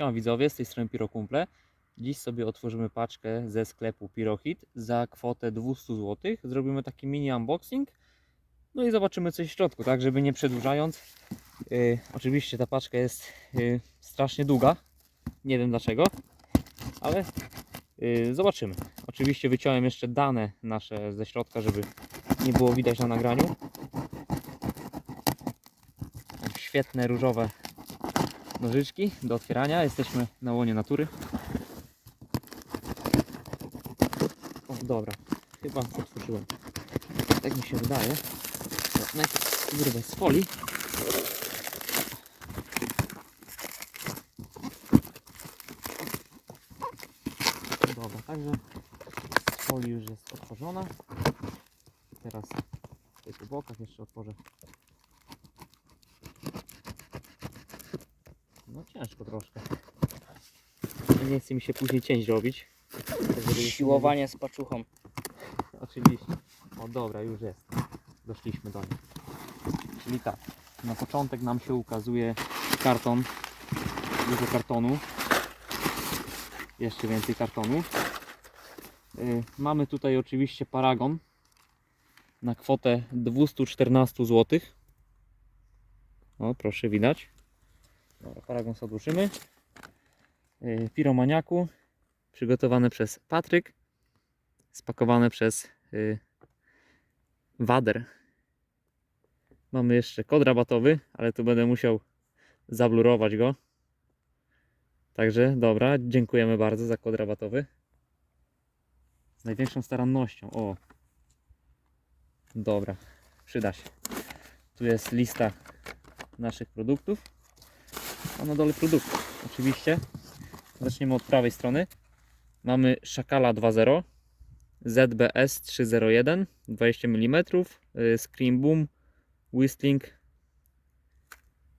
Siema widzowie, z tej strony Pirokumple. Dziś sobie otworzymy paczkę ze sklepu Pirohit za kwotę 200 zł. Zrobimy taki mini unboxing. No i zobaczymy coś w środku, tak żeby nie przedłużając. Yy, oczywiście ta paczka jest yy, strasznie długa. Nie wiem dlaczego, ale yy, zobaczymy. Oczywiście wyciąłem jeszcze dane nasze ze środka, żeby nie było widać na nagraniu. Świetne różowe nożyczki do otwierania. Jesteśmy na łonie natury. O, dobra. Chyba otworzyłem. Tak mi się wydaje. To Najpierw wyrwę z folii. Dobra, także folii już jest otworzona. Teraz tutaj po bokach jeszcze otworzę No ciężko troszkę. Nie chce mi się później cięć robić. Siłowanie z paczuchą. Oczywiście. O dobra, już jest. Doszliśmy do niej. Czyli tak, na początek nam się ukazuje karton. Dużo kartonu. Jeszcze więcej kartonu. Yy, mamy tutaj oczywiście paragon na kwotę 214 zł. O, proszę widać. Dobra, paragon sobie. Yy, Piromaniaku przygotowane przez Patryk, spakowane przez yy, Wader. Mamy jeszcze kod rabatowy, ale tu będę musiał zablurować go. Także dobra, dziękujemy bardzo za kod rabatowy. Z największą starannością. O. Dobra, przyda się. Tu jest lista naszych produktów a na dole produkty. Oczywiście. Zaczniemy od prawej strony. Mamy Szakala 2.0, ZBS 301, 20 mm, Scream Boom, Whistling,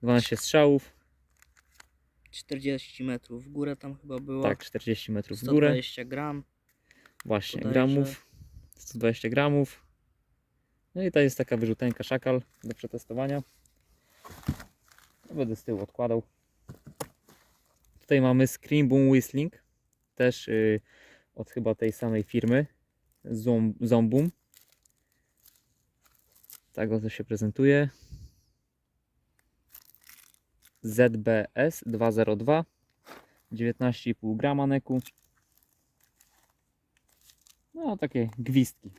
12 strzałów, 40 metrów w górę tam chyba było. tak, 40 metrów w górę, 120 gram. właśnie, gramów, 120 gramów. No i to jest taka wyrzuteńka Szakal do przetestowania. Będę z tyłu odkładał. Tutaj mamy Scream Boom Whistling, też y, od chyba tej samej firmy, Zom- Zomboom. Tak oto się prezentuje. ZBS 202, 19,5 grama neku. No, takie gwizdki.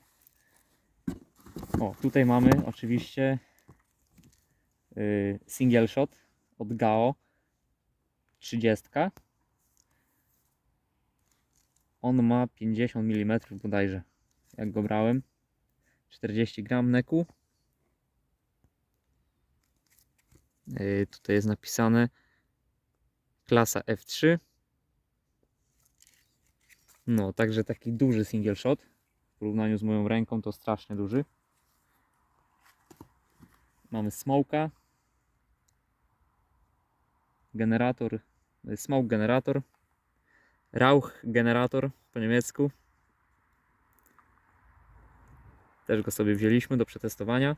O, tutaj mamy oczywiście y, single shot od GAO 30. On ma 50 mm bodajże, jak go brałem. 40 gram neku. Y, tutaj jest napisane klasa F3. No, także taki duży single shot. W porównaniu z moją ręką to strasznie duży. Mamy smoka. Generator, smoke generator. Rauch generator po niemiecku. Też go sobie wzięliśmy do przetestowania.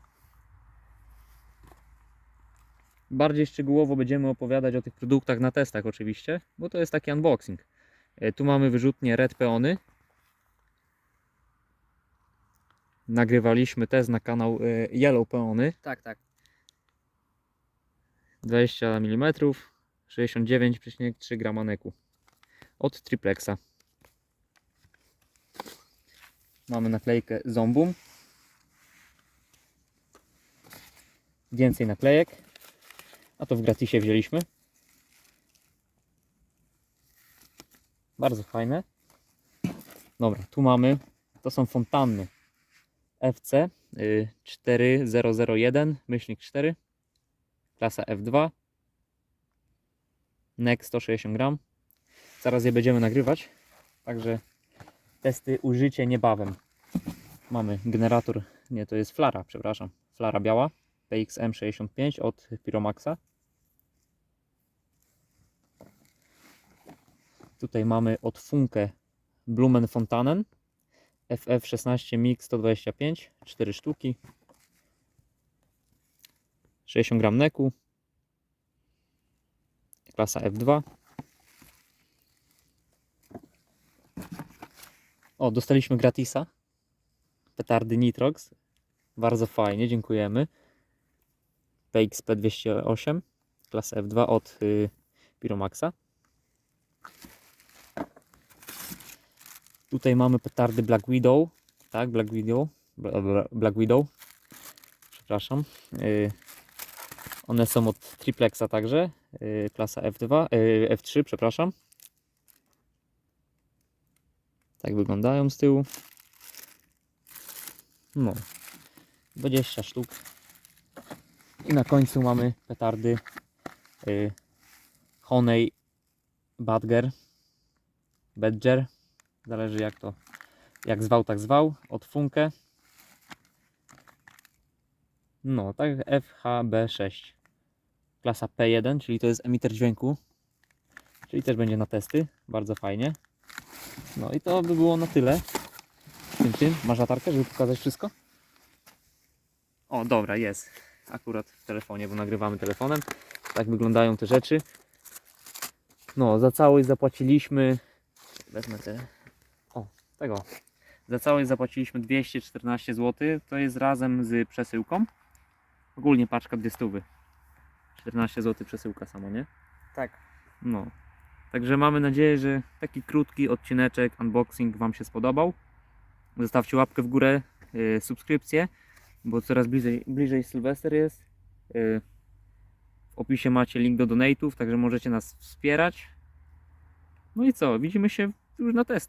Bardziej szczegółowo będziemy opowiadać o tych produktach na testach oczywiście, bo to jest taki unboxing. E, Tu mamy wyrzutnie Red Peony. Nagrywaliśmy test na kanał e, Yellow Peony. Tak, tak. 20 mm, 69,3 grama neku od Triplexa. Mamy naklejkę Zombum. Więcej naklejek. A to w gratisie wzięliśmy. Bardzo fajne. Dobra, tu mamy, to są fontanny FC y, 4001 myślnik 4 klasa F2 NEC 160 gram. Zaraz je będziemy nagrywać. Także testy użycie niebawem. Mamy generator, nie to jest flara, przepraszam. Flara biała. PXM65 od Pyromaxa tutaj mamy od Funke Blumenfontanen FF16 MIG 125 4 sztuki. 60 gram neku klasa F2. O, dostaliśmy gratisa. Petardy Nitrox. Bardzo fajnie, dziękujemy. PXP 208 klasa F2 od y, Piromaxa. Tutaj mamy petardy Black Widow. Tak, Black Widow. Black Widow. Przepraszam. Y, one są od Triplexa także. Y, klasa F2, y, F3, przepraszam. Tak wyglądają z tyłu. No. 20 sztuk. I na końcu mamy petardy y, Honey Badger. Badger. Zależy jak to jak zwał, tak zwał. Od Funke. No, tak FHB6. Klasa P1, czyli to jest emiter dźwięku. Czyli też będzie na testy. Bardzo fajnie. No i to by było na tyle. Tym, tym. Masz latarkę, żeby pokazać wszystko? O, dobra, jest. Akurat w telefonie, bo nagrywamy telefonem. Tak wyglądają te rzeczy. No, za całość zapłaciliśmy. Wezmę te. O, tego. Za całość zapłaciliśmy 214 zł. To jest razem z przesyłką. Ogólnie paczka 200. 14 zł przesyłka samo, nie? Tak. No. Także mamy nadzieję, że taki krótki odcineczek, unboxing Wam się spodobał. Zostawcie łapkę w górę, yy, subskrypcję, bo coraz bliżej, bliżej Sylwester jest. Yy, w opisie macie link do donate'ów, także możecie nas wspierać. No i co, widzimy się już na test.